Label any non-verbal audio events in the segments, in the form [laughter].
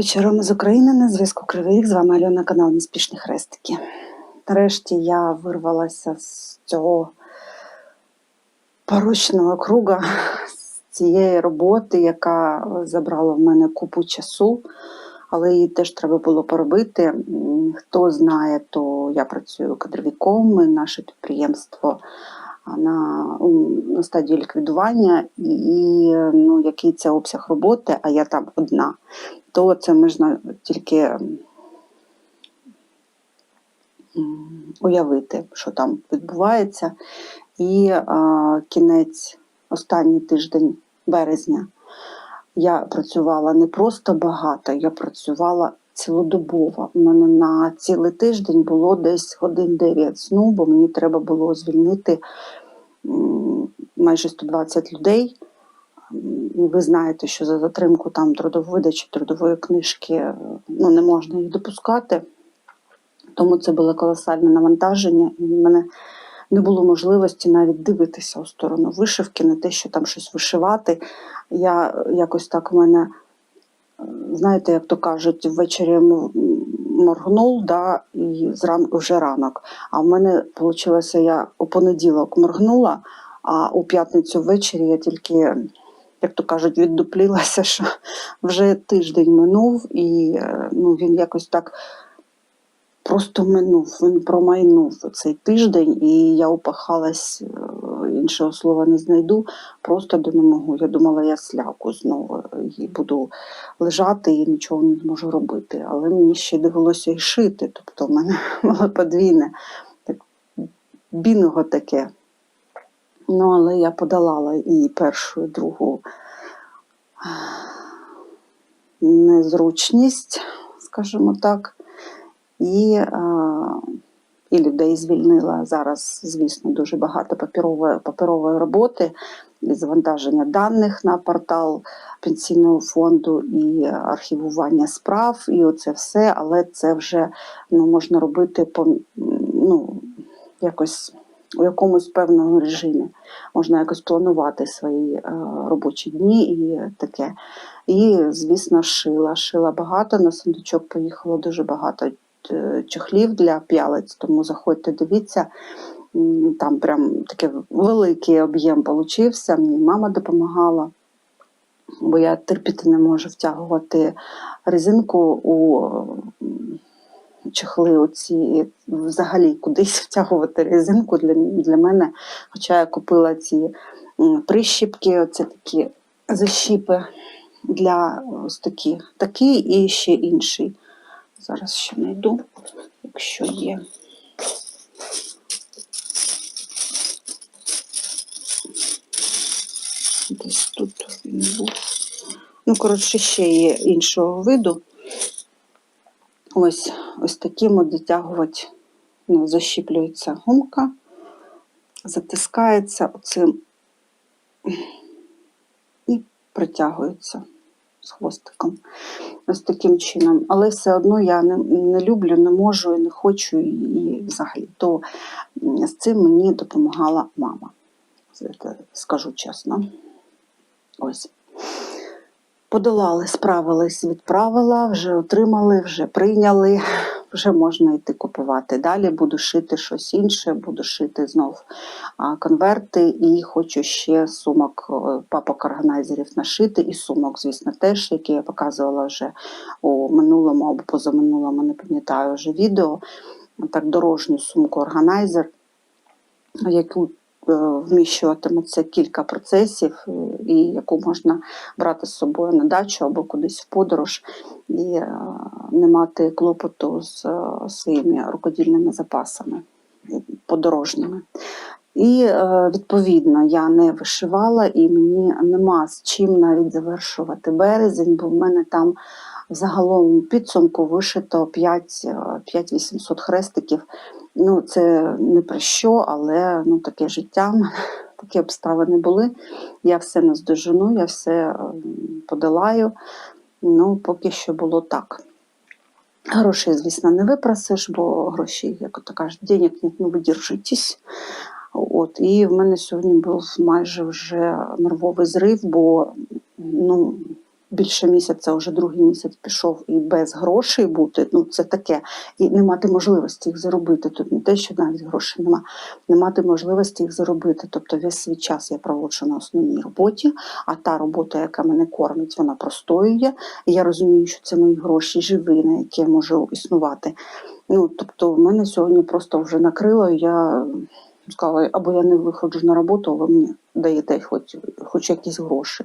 Ми з України на зв'язку Кривий. З вами Альона, канал Неспішні Хрестики. Нарешті я вирвалася з цього порочного круга, з цієї роботи, яка забрала в мене купу часу, але її теж треба було поробити. Хто знає, то я працюю кадровіком, і наше підприємство на, на стадії ліквідування, і, і ну, який це обсяг роботи, а я там одна то це можна тільки уявити, що там відбувається. І а, кінець, останній тиждень березня я працювала не просто багато, я працювала цілодобово. У мене на цілий тиждень було десь годин 9 сну, бо мені треба було звільнити майже 120 людей. Ви знаєте, що за затримку там трудової видачі трудової книжки е, ну, не можна їх допускати. Тому це було колосальне навантаження, і в мене не було можливості навіть дивитися у сторону вишивки, не те, що там щось вишивати. Я якось так в мене, е, знаєте, як то кажуть, ввечері моргнув, да, і зранку вже ранок. А в мене вийшло, я у понеділок моргнула, а у п'ятницю ввечері я тільки як то кажуть, віддуплілася, [laughs] що вже тиждень минув, і е, ну, він якось так просто минув, він промайнув цей тиждень, і я упахалась, е, іншого слова не знайду, просто до не можу. Я думала, я сляку знову і буду лежати і нічого не зможу робити. Але мені ще довелося і шити. Тобто в мене [laughs] було подвійне, так, бінго таке. Ну, але я подолала і першу, і другу незручність, скажімо так, і, а, і людей звільнила. Зараз, звісно, дуже багато паперової, паперової роботи, і завантаження даних на портал пенсійного фонду, і архівування справ, і оце все, але це вже ну, можна робити по ну, якось у якомусь певному режимі. Можна якось планувати свої е, робочі дні і таке. І, звісно, шила. Шила багато, на сундучок поїхало дуже багато е, чохлів для п'ялиць, тому заходьте, дивіться. Там прям такий великий об'єм получився. Мені мама допомагала, бо я терпіти не можу втягувати резинку у чехли оці взагалі кудись [laughs] втягувати резинку для, для мене. Хоча я купила ці прищіпки, оце такі защіпи для ось такі, такий і ще інший. Зараз ще знайду, якщо є. Десь тут він був. Ну, коротше, ще є іншого виду. Ось, ось таким от дотягувати, ну, защіплюється гумка, затискається оцим і притягується з хвостиком. Ось таким чином. Але все одно я не, не люблю, не можу і не хочу, і взагалі. То з цим мені допомагала мама. Скажу чесно. Ось. Подолали, справились, відправила, вже отримали, вже прийняли, вже можна йти купувати. Далі буду шити щось інше, буду шити знов конверти і хочу ще сумок е, папок органайзерів нашити, і сумок, звісно, теж, які я показувала вже у минулому або позаминулому, не пам'ятаю вже відео. Так, дорожню сумку органайзер, яку вміщуватиметься кілька процесів, е, і яку можна брати з собою на дачу або кудись в подорож і е, не мати клопоту з е, своїми рукодільними запасами е, подорожніми. І е, відповідно я не вишивала, і мені нема з чим навіть завершувати березень, бо в мене там загалом підсумку вишито 5, е, 5800 хрестиків. Ну, це не про що, але ну, таке життя, [laughs] такі обставини були. Я все наздожену, я все е, подолаю. Ну, поки що було так. Грошей, звісно, не випросиш, бо гроші, як то кажуть, денег нет, ну ви. От, і в мене сьогодні був майже вже нервовий зрив, бо ну, більше місяця, вже другий місяць пішов і без грошей бути. Ну це таке, і не мати можливості їх заробити. Тут не те, що навіть грошей нема, не мати можливості їх заробити. Тобто весь свій час я проводжу на основній роботі, а та робота, яка мене кормить, вона простоює. Я розумію, що це мої гроші живі, на які я можу існувати. Ну тобто, в мене сьогодні просто вже накрило. Я сказала, або я не виходжу на роботу, а ви мені даєте хоч, хоч якісь гроші.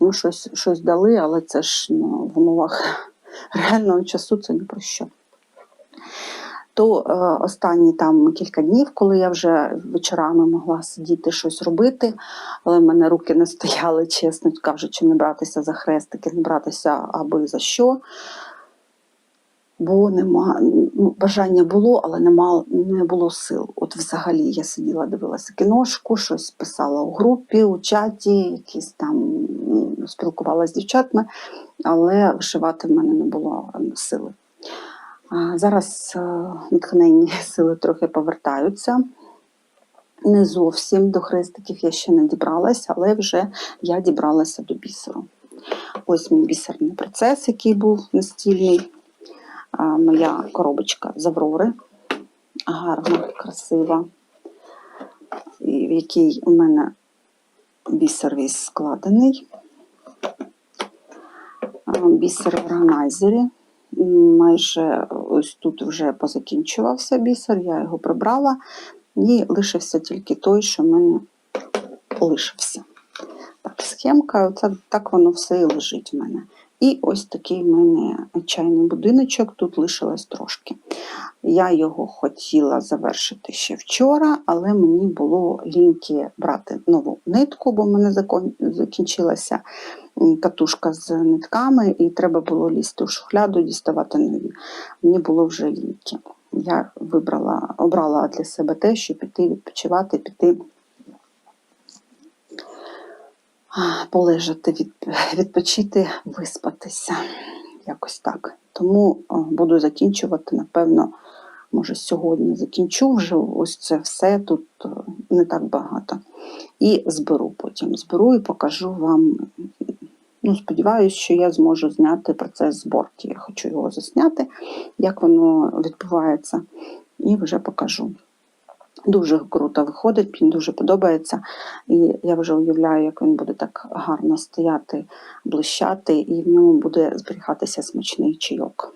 Ну, щось, щось дали, але це ж ну, в умовах [laughs] реального часу це ні про що. То е, останні там кілька днів, коли я вже вечорами могла сидіти щось робити, але в мене руки не стояли, чесно кажучи, не братися за хрестики, не братися аби за що. Бо нема, ну, бажання було, але нема, не було сил. От взагалі я сиділа, дивилася кіношку, щось писала у групі, у чаті, якісь там спілкувалася з дівчатами, але вишивати в мене не було ем, сили. Зараз е, натхненні [laughs] сили трохи повертаються. Не зовсім до хрестиків я ще не дібралася, але вже я дібралася до бісеру. Ось мій бісерний процес, який був настільний. Моя коробочка з Аврори. Гарна, красива, в якій у мене бісер весь складений. Бісер в органайзері. Майже ось тут вже позакінчувався бісер, я його прибрала, і лишився тільки той, що в мене лишився. Так, схемка, оце, так воно все і лежить в мене. І ось такий в мене чайний будиночок, тут лишилось трошки. Я його хотіла завершити ще вчора, але мені було ліньки брати нову нитку, бо в мене закінчилася катушка з нитками, і треба було лізти в шухляду, діставати нові. Мені було вже ліньки. Я вибрала, обрала для себе те, щоб піти відпочивати, піти полежати, відпочити, виспатися. Якось так. Тому буду закінчувати, напевно, може, сьогодні закінчу вже ось це все тут е, не так багато. І зберу потім. Зберу і покажу вам. Ну, сподіваюся, що я зможу зняти процес зборки. Я хочу його засняти, як воно відбувається, і вже покажу. Дуже круто виходить, мені дуже подобається. І я вже уявляю, як він буде так гарно стояти, блищати, і в ньому буде зберігатися смачний чайок.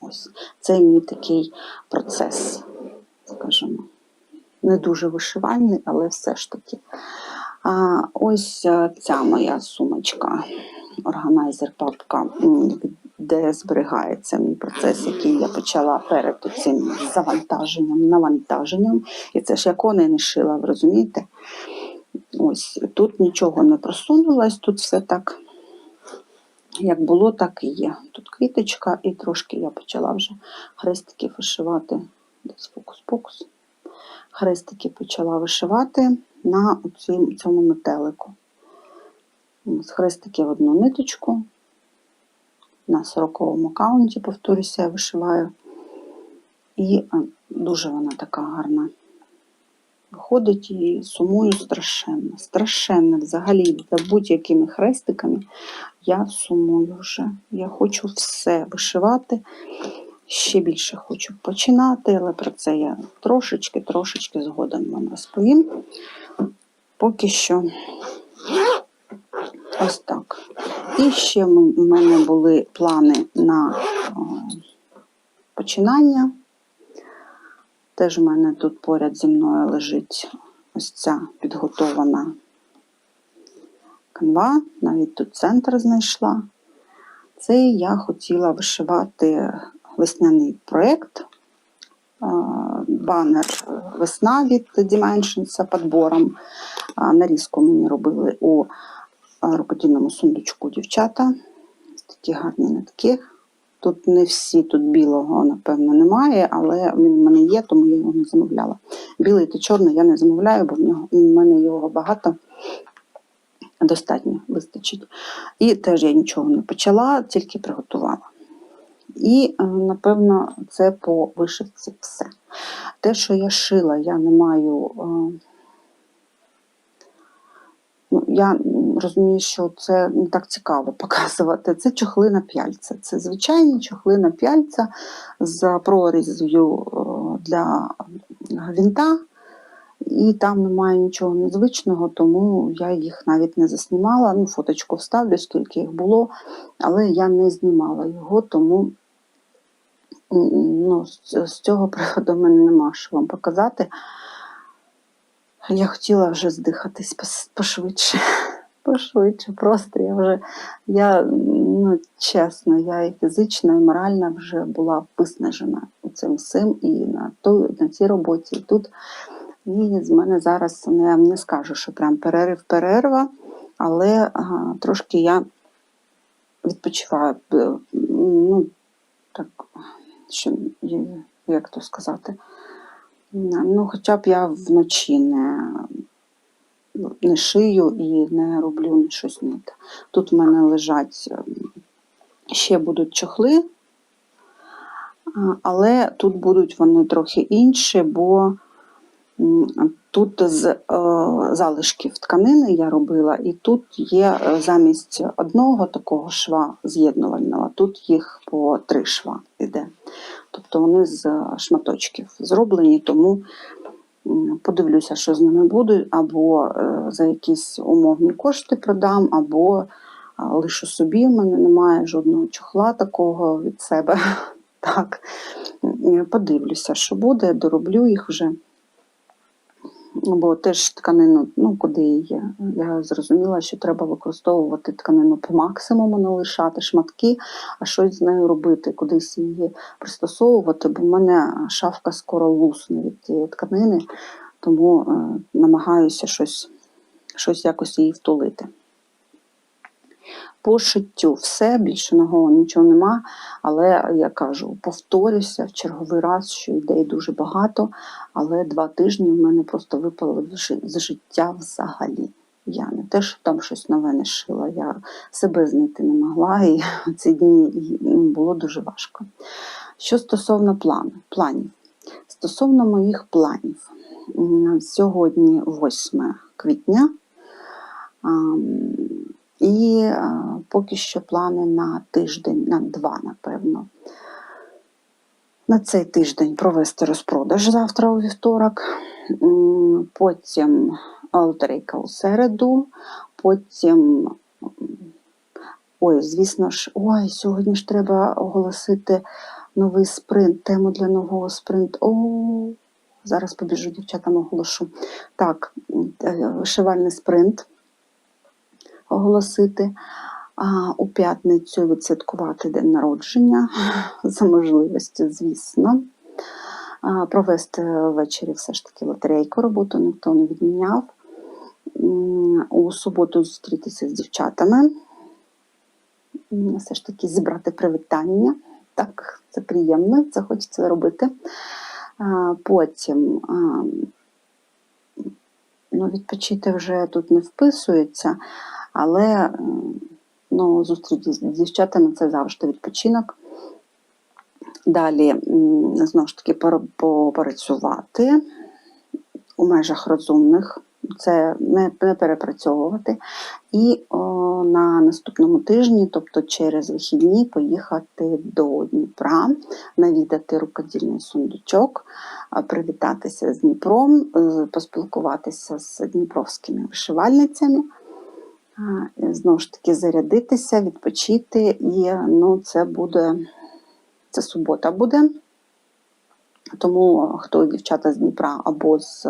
Ось це мій такий процес, скажімо. Не дуже вишивальний, але все ж таки. А ось е, ця моя сумочка, органайзер папка, де зберігається мій процес, який я почала перед цим завантаженням, навантаженням. І це ж я коней не шила, ви розумієте? Ось тут нічого не просунулось, тут все так, як було, так і є. Тут квіточка, і трошки я почала вже хрестики вишивати. Десь фокус-фокус. Хрестики почала вишивати на цьому метелику. З хрестики в одну ниточку. На 40-му каунті, повторюся, я вишиваю. І дуже вона така гарна. Виходить і сумую страшенно. Страшенно взагалі за будь-якими хрестиками я сумую вже. Я хочу все вишивати. Ще більше хочу починати, але про це я трошечки, трошечки згодом вам розповім. Поки що ось так. І ще в мене були плани на о, починання. Теж в мене тут поряд зі мною лежить ось ця підготована канва, навіть тут центр знайшла. Це я хотіла вишивати весняний проєкт, а, банер весна від Dimensions підбором. А, Нарізку мені робили у рукодільному сундучку дівчата. Такі гарні нитки. Тут не всі, тут білого, напевно, немає, але він в мене є, тому я його не замовляла. Білий та чорний я не замовляю, бо в нього в мене його багато. Достатньо вистачить. І теж я нічого не почала, тільки приготувала. І, е, напевно, це по вишивці все. Те, що я шила, я не маю. е, Ну, я розумію, що це не так цікаво показувати. Це чохли на п'яльця. Це звичайні чохли на п'яльця з прорізю е, для гвинта. І там немає нічого незвичного, тому я їх навіть не заснімала. Ну, фоточку вставлю, скільки їх було, але я не знімала його, тому ну, з, цього приводу мене нема що вам показати. Я хотіла вже здихатись пошвидше. Пошвидше, просто я вже, я, ну, чесно, я і фізично, і морально вже була виснажена цим всім і на, той, на цій роботі, і тут. І з мене зараз не, не скажу, що прям перерив перерва, але ага, трошки я відпочиваю. Ну, так, що, як то сказати? Ну, хоча б я вночі не, не шию і не роблю щось не те. Тут в мене лежать ем, ще будуть чохли, але тут будуть вони трохи інші, бо тут з е, залишків тканини я робила, і тут є е, замість одного такого шва з'єднувального, тут їх по три шва іде. Тобто вони з е, шматочків зроблені, тому подивлюся, що з ними буде, або е, за якісь умовні кошти продам, або лишу собі. У мене немає жодного чохла такого від себе. [laughs] Так, подивлюся, що буде, дороблю їх вже. Бо теж тканину, ну куди її. Я зрозуміла, що треба використовувати тканину по максимуму, не лишати шматки, а щось з нею робити, кудись її пристосовувати, бо в мене шафка скоро лусне від цієї тканини, тому е, намагаюся щось, щось якось її втулити. По шиттю все, більше нового нічого нема, але я кажу, повторюся в черговий раз, що ідей дуже багато, але два тижні в мене просто випали з життя взагалі. Я не те, що там щось нове не шила, я себе знайти не могла, і [laughs] ці дні ну, було дуже важко. Що стосовно плану, планів, стосовно моїх планів, сьогодні 8 квітня. І а, поки що плани на тиждень, на два, напевно. На цей тиждень провести розпродаж завтра у вівторок, потім лотерейка у середу, потім. Ой, звісно ж, ой, сьогодні ж треба оголосити новий спринт, тему для нового спринту. О, зараз побіжу дівчатам оголошу. Так, е, вишивальний спринт оголосити. У п'ятницю відсвяткувати день народження [laughs] за можливості, звісно. Провести ввечері все ж таки лотерейку, роботу ніхто не відміняв. У суботу зустрітися з дівчатами. Все ж таки зібрати привітання. Так, це приємно, це хочеться робити. Потім ну, відпочити вже тут не вписується, але ну, зустріч з дівчатами це завжди відпочинок. Далі, знову ж таки, попрацювати у межах розумних, це не, перепрацьовувати. І о, на наступному тижні, тобто через вихідні, поїхати до Дніпра, навідати рукодільний сундучок, привітатися з Дніпром, поспілкуватися з дніпровськими вишивальницями. Знову ж таки, зарядитися, відпочити, і ну, це буде це субота буде. Тому хто дівчата з Дніпра або з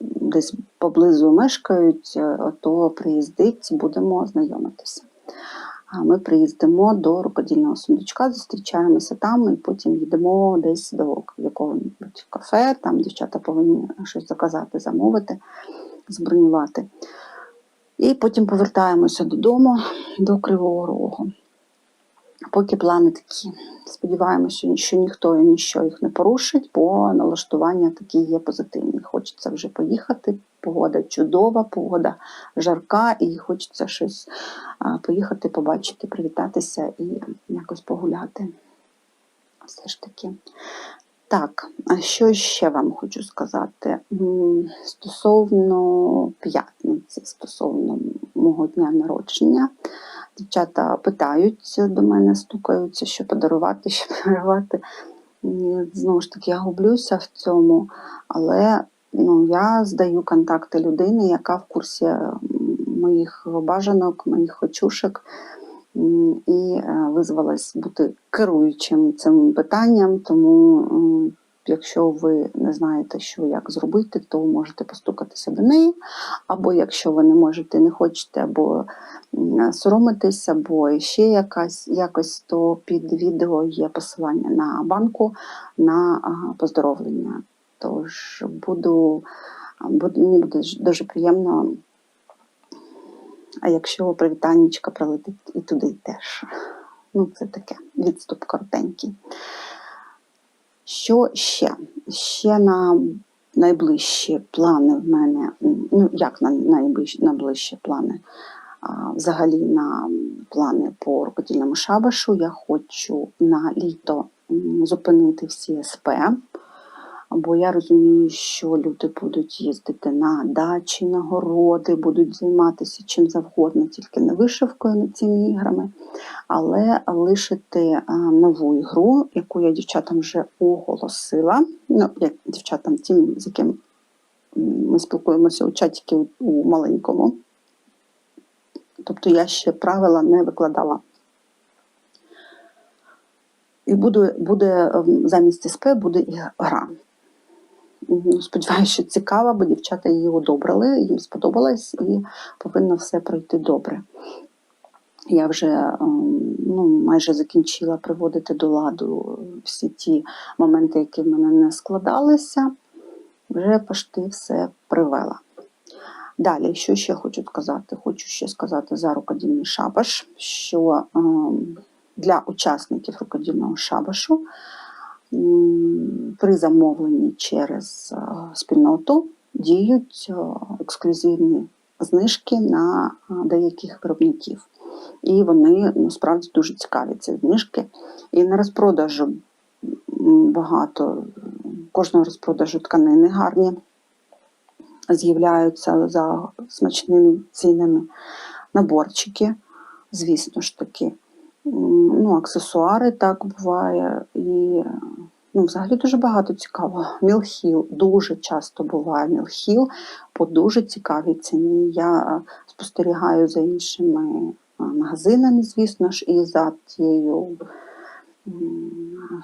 десь поблизу мешкають, то приїздить, будемо знайомитися. Ми приїздимо до рукодільного сундучка, зустрічаємося там і потім їдемо десь до якого-небудь кафе. Там дівчата повинні щось заказати, замовити, забронювати. І потім повертаємося додому, до Кривого Рогу. Поки плани такі. Сподіваємося, що ніхто і ніщо їх не порушить, бо налаштування такі є позитивні. Хочеться вже поїхати. Погода чудова, погода жарка, і хочеться щось поїхати, побачити, привітатися і якось погуляти. Все ж таки. Так, а що ще вам хочу сказати? Стосовно п'ятниці. стосовно мого дня народження. Дівчата питають до мене, стукаються, що подарувати, [laughs] що подарувати. Знову ж таки, я гублюся в цьому, але ну, я здаю контакти людини, яка в курсі моїх бажанок, моїх хочушок, і е, визвалась бути керуючим цим питанням. Тому, якщо ви не знаєте, що як зробити, то можете постукатися до неї. Або якщо ви не можете, не хочете, або м, соромитесь, або ще якась якось, то під відео є посилання на банку на поздоровлення. Тож буду мені буде дуже приємно, а якщо привітаннячка прилетить і туди теж. Ну, це таке відступ коротенький. Що ще? Ще на найближчі плани в мене, ну як на найближчі, найближчі плани? А, Взагалі на плани по рукодільному шабашу я хочу на літо зупинити всі СП, бо я розумію, що люди будуть їздити на дачі, на городи, будуть займатися чим завгодно, тільки не вишивкою над цими іграми, але лишити нову ігру, яку я дівчатам вже оголосила. Ну, як дівчатам, тим, з яким ми спілкуємося у чатіки у, маленькому. Тобто я ще правила не викладала. І буде, буде замість СП буде і гра. Сподіваюся, що цікава, бо дівчата її одобрили, їм сподобалось і повинно все пройти добре. Я вже ем, ну, майже закінчила приводити до ладу всі ті моменти, які в мене не складалися. Вже почти все привела. Далі, що ще хочу сказати? Хочу ще сказати за рукодільний шабаш, що ем, для учасників рукодільного шабашу при замовленні через е, спільноту діють е, ексклюзивні знижки на е, деяких виробників. І вони насправді дуже цікаві, ці знижки. І на розпродажу багато, кожного розпродажу тканини гарні з'являються за смачними цінами. Наборчики, звісно ж таки. Ну, аксесуари так буває. І ну, взагалі дуже багато цікавого. Мілхіл дуже часто буває мілхіл по дуже цікавій ціні. Я е, спостерігаю за іншими е, магазинами, звісно ж, і за тією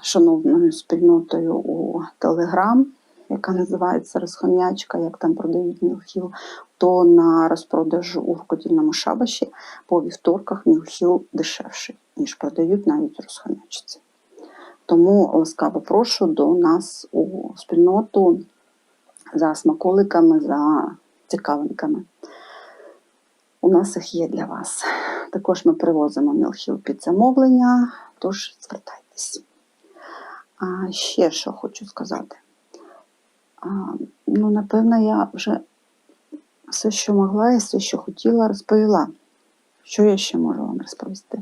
шановною спільнотою у Телеграм, яка називається Розхом'ячка, як там продають мілхіл, то на розпродажу у рукодільному шабаші по вівторках мілхіл дешевший, ніж продають навіть розхом'ячці. Тому ласкаво прошу до нас у спільноту за смаколиками, за цікавинками. У нас їх є для вас. Також ми привозимо мілхіл під замовлення, тож звертайтесь. А ще що хочу сказати. А, ну, напевно, я вже все, що могла і все, що хотіла, розповіла. Що я ще можу вам розповісти?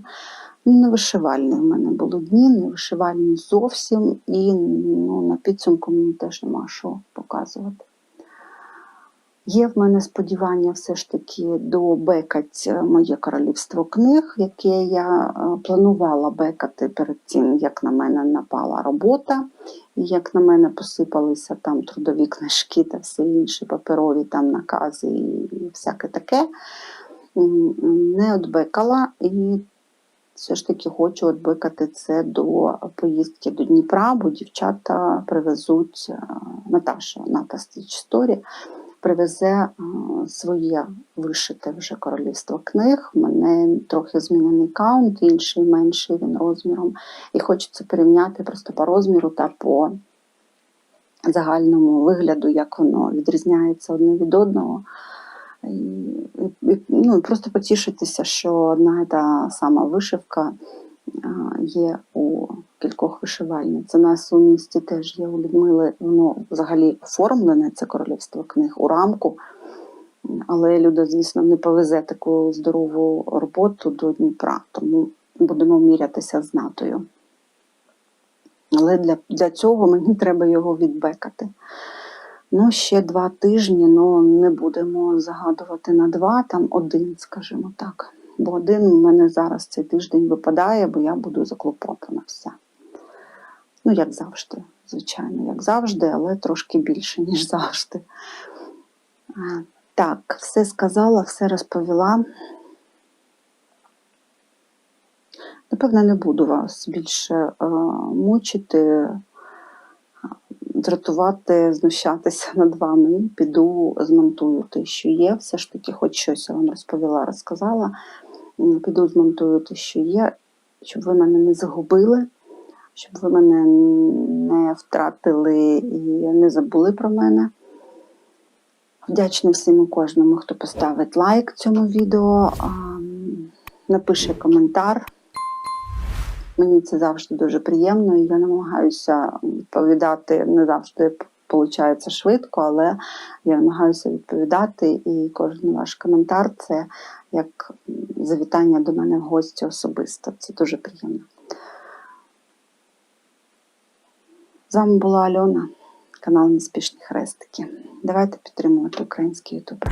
Ну, не вишивальні в мене були дні, не вишивальні зовсім, і ну, на підсумку мені теж нема що показувати. Є в мене сподівання все ж таки добекать моє королівство книг, яке я е, планувала бекати перед тим, як на мене напала робота, і як на мене посипалися там трудові книжки та все інші паперові там накази і всяке таке. Не отбекала і все ж таки хочу відбикати це до поїздки до Дніпра, бо дівчата привезуть е, Наташа Ната Story привезе е, своє вишите вже королівство книг. У мене трохи змінений каунт, інший менший він розміром. І хочеться порівняти просто по розміру та по загальному вигляду, як воно відрізняється одне від одного. Ну, просто потішитися, що одна і та сама вишивка є у кількох вишивальниць. У нас у місті теж є у Людмили, воно взагалі оформлене, це королівство книг у рамку. Але Люда, звісно, не повезе таку здорову роботу до Дніпра, тому будемо мірятися з натою. Але для, для цього мені треба його відбекати. Ну, ще два тижні, ну не будемо загадувати на два, там один, скажімо так. Бо один у мене зараз цей тиждень випадає, бо я буду заклопотана вся. Ну, як завжди, звичайно, як завжди, але трошки більше, ніж завжди. Так, все сказала, все розповіла. Напевно, не буду вас більше е, мучити, дратувати, знущатися над вами. Піду змонтую те, що є. Все ж таки, хоч щось я вам розповіла, розказала. Піду змонтую те, що є, щоб ви мене не загубили, щоб ви мене не втратили і не забули про мене. Вдячна всім і кожному, хто поставить лайк цьому відео, напише коментар. Мені це завжди дуже приємно, і я намагаюся відповідати не завжди виходить швидко, але я намагаюся відповідати, і кожен ваш коментар це як завітання до мене в гості особисто. Це дуже приємно. З вами була Альона, канал Неспішні Хрестики. Давайте підтримувати український ютуб.